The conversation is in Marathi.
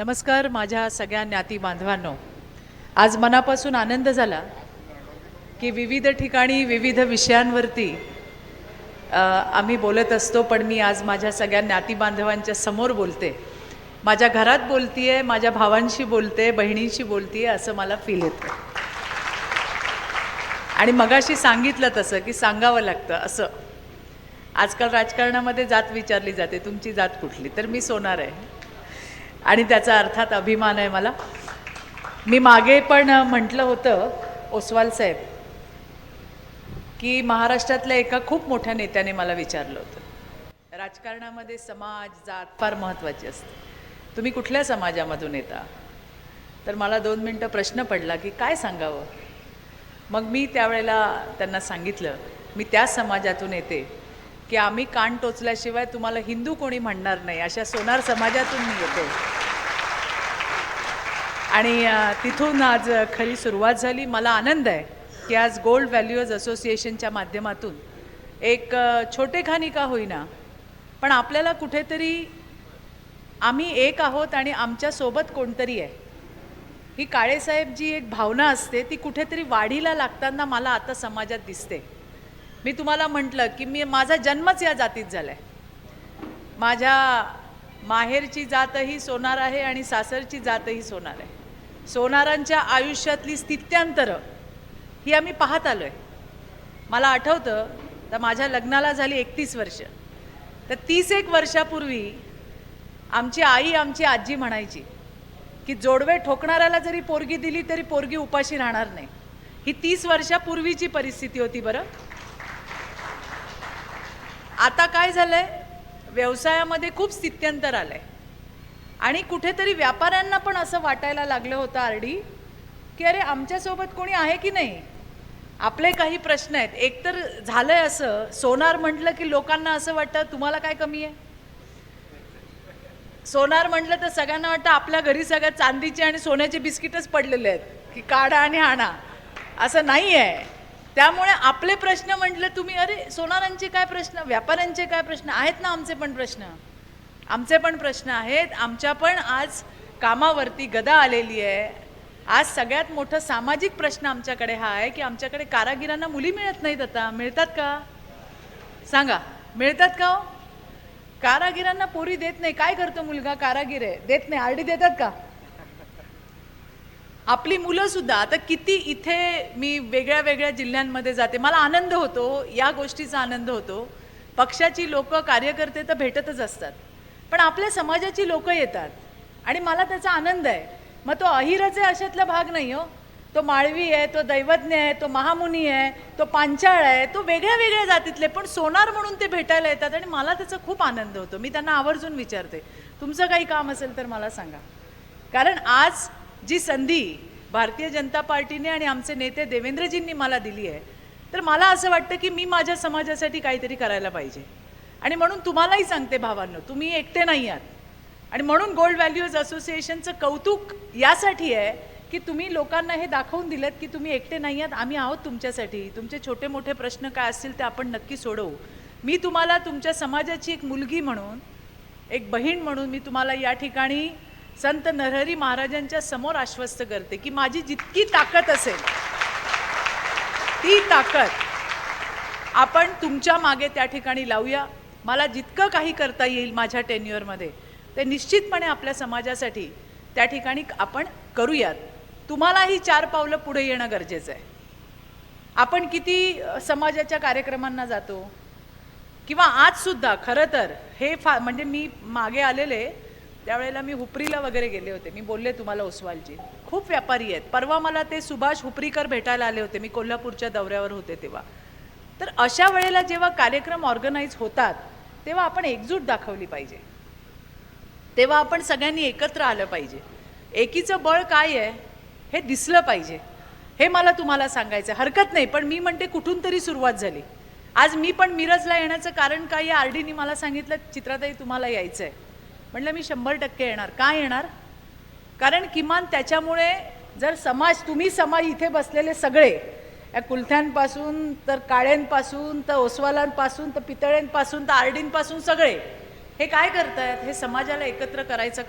नमस्कार माझ्या सगळ्या ज्ञाती बांधवांनो. आज मनापासून आनंद झाला की विविध ठिकाणी विविध विषयांवरती आम्ही बोलत असतो पण मी आज माझ्या सगळ्या ज्ञाती बांधवांच्या समोर बोलते. माझ्या घरात बोलतीये माझ्या भावांशी बोलते बहिणींशी बोलतीये असं मला फील येतं. आणि मगाशी सांगितलं तसं की सांगावं लागतं असं. आजकाल राजकारणामध्ये जात विचारली जाते तुमची जात कुठली? तर मी सोनार आहे. आणि त्याचा अर्थात अभिमान आहे मला. मी मागे पण म्हटलं होतं ओसवाल साहेब की महाराष्ट्रातल्या एका खूप मोठ्या नेत्याने मला विचारलं होतं. राजकारणामध्ये समाज जात फार महत्त्वाची असते. तुम्ही कुठल्या समाजामधून येता? तर मला दोन मिनटं प्रश्न पडला की काय सांगावं? मग मी त्यावेळेला त्यांना सांगितलं मी त्या समाजातून येते की आम्ही कान टोचल्याशिवाय तुम्हाला हिंदू कोणी म्हणणार नाही. अशा सोनार समाजातून मी येते. आणि तिथून आज खरी सुरुवात झाली. मला आनंद आहे की आज गोल्ड व्हॅल्युअर्स असोसिएशनच्या माध्यमातून एक अ, छोटेखानी का होईना पण आपल्याला कुठेतरी आम्ही एक आहोत आणि आमच्यासोबत कोणतरी आहे. ही काळेसाहेब जी एक भावना असते ती कुठेतरी वाढीला लागताना मला आता समाजात दिसते. मी तुम्हाला म्हटलं की मी माझा जन्मच या जातीत झाला आहे माझ्या माहेरची जातही सोनार आहे आणि सासरची जातही सोनार आहे. सोनारांच्या आयुष्यातली स्थित्यांतरं ही आम्ही पाहत आलो आहे मला आठवतं तर माझ्या लग्नाला झाली एकतीस वर्ष. तर तीस एक वर्षापूर्वी आमची आई आमची आजी म्हणायची की जोडवे ठोकणाऱ्याला जरी पोरगी दिली तरी पोरगी उपाशी राहणार नाही. ही तीस वर्षापूर्वीची परिस्थिती होती बरं. आता काय झालंय? व्यवसायामध्ये खूप स्थित्यंतर आलंय. आणि कुठेतरी व्यापाऱ्यांना पण असं वाटायला लागलं होतं आरडी की अरे आमच्यासोबत कोणी आहे की नाही? आपले काही प्रश्न आहेत. एकतर आहे असं सोनार म्हटलं की लोकांना असं वाटतं तुम्हाला काय कमी आहे? सोनार म्हटलं तर सगळ्यांना वाटतं आपल्या घरी सगळ्या चांदीचे आणि सोन्याचे बिस्किटच पडलेले आहेत की काढा आणि आणा. असं नाही आहे. त्यामुळे आपले प्रश्न म्हटलं तुम्ही अरे सोनारांचे काय प्रश्न? व्यापाऱ्यांचे काय प्रश्न? आहेत ना आमचे पण प्रश्न? आमचे पण प्रश्न आहेत. आमच्या पण आज कामावरती गदा आलेली आहे. आज सगळ्यात मोठं सामाजिक प्रश्न आमच्याकडे हा आहे की आमच्याकडे कारागिरांना मुली मिळत नाहीत आता. मिळतात का? सांगा. मिळतात का हो? कारागिरांना पोरी देत नाही. काय करतो मुलगा? कारागीर आहे. देत नाही. आरडी देतात का? आपली मुलं सुद्धा. आता किती इथे मी वेगळ्या वेगळ्या जिल्ह्यांमध्ये जाते. मला आनंद होतो. या गोष्टीचा आनंद होतो. पक्षाची लोक कार्यकर्ते तर भेटतच असतात. पण आपल्या समाजाची लोक येतात. आणि मला त्याचा आनंद आहे. मग तो अहिरच आहे अशातला भाग नाही हो. तो माळवी आहे तो दैवज्ञ आहे तो महामुनी आहे तो पांचाळ आहे तो वेगळ्या वेगळ्या जातीतले पण सोनार म्हणून ते भेटायला येतात आणि मला त्याचा खूप आनंद होतो. मी त्यांना आवर्जून विचारते तुमचं काही काम असेल तर मला सांगा. कारण आज जी संधी भारतीय जनता पार्टीने आणि आमचे नेते देवेंद्रजींनी मला दिली आहे तर मला असं वाटतं की मी माझ्या समाजासाठी काहीतरी करायला पाहिजे. आणि म्हणून तुम्हालाही सांगते भावांनो तुम्ही एकटे नाही आहात. आणि म्हणून गोल्ड व्हॅल्यूज असोसिएशनचं कौतुक यासाठी आहे की तुम्ही लोकांना हे दाखवून दिलं की तुम्ही एकटे नाही आहात आम्ही आहोत तुमच्यासाठी. तुमचे छोटे मोठे प्रश्न काय असतील ते आपण नक्की सोडवू. मी तुम्हाला तुमच्या समाजाची एक मुलगी म्हणून एक बहीण म्हणून मी तुम्हाला या ठिकाणी संत नरहरी महाराजांच्या समोर आश्वस्त करते की माझी जितकी ताकद असेल ती ताकद आपण तुमच्या मागे त्या ठिकाणी लावूया. मला जितकं काही करता येईल माझ्या टेन्युअरमध्ये ते निश्चितपणे आपल्या समाजासाठी त्या ठिकाणी आपण करूयात. तुम्हालाही चार पावलं पुढे येणं गरजेचं आहे. आपण किती समाजाच्या कार्यक्रमांना जातो किंवा आज सुद्धा खरं तर हे फा म्हणजे मी मागे आलेले त्यावेळेला मी हुपरीला वगैरे गेले होते. मी बोलले तुम्हाला ओसवालजी खूप व्यापारी आहेत. परवा मला ते सुभाष हुपरीकर भेटायला आले होते. मी कोल्हापूरच्या दौऱ्यावर होते तेव्हा. तर अशा वेळेला जेव्हा कार्यक्रम ऑर्गनाईज होतात तेव्हा आपण एकजूट दाखवली पाहिजे. तेव्हा आपण सगळ्यांनी एकत्र आलं पाहिजे. एकीचं बळ काय आहे? हे दिसलं पाहिजे. हे मला तुम्हाला सांगायचं आहे. हरकत नाही पण मी म्हणते कुठून तरी सुरुवात झाली. आज मी पण मिरजला येण्याचं कारण काय या आरडीनी मला सांगितलं चित्राताई तुम्हाला यायचं आहे म्हटलं मी शंभर टक्के येणार. का येणार? कारण किमान त्याच्यामुळे जर समाज तुम्ही समाज इथे बसलेले सगळे या कुलथ्यांपासून तर काळ्यांपासून तर ओसवालांपासून तर पितळ्यांपासून तर आरडींपासून सगळे हे काय करतायत? हे समाजाला एकत्र करायचं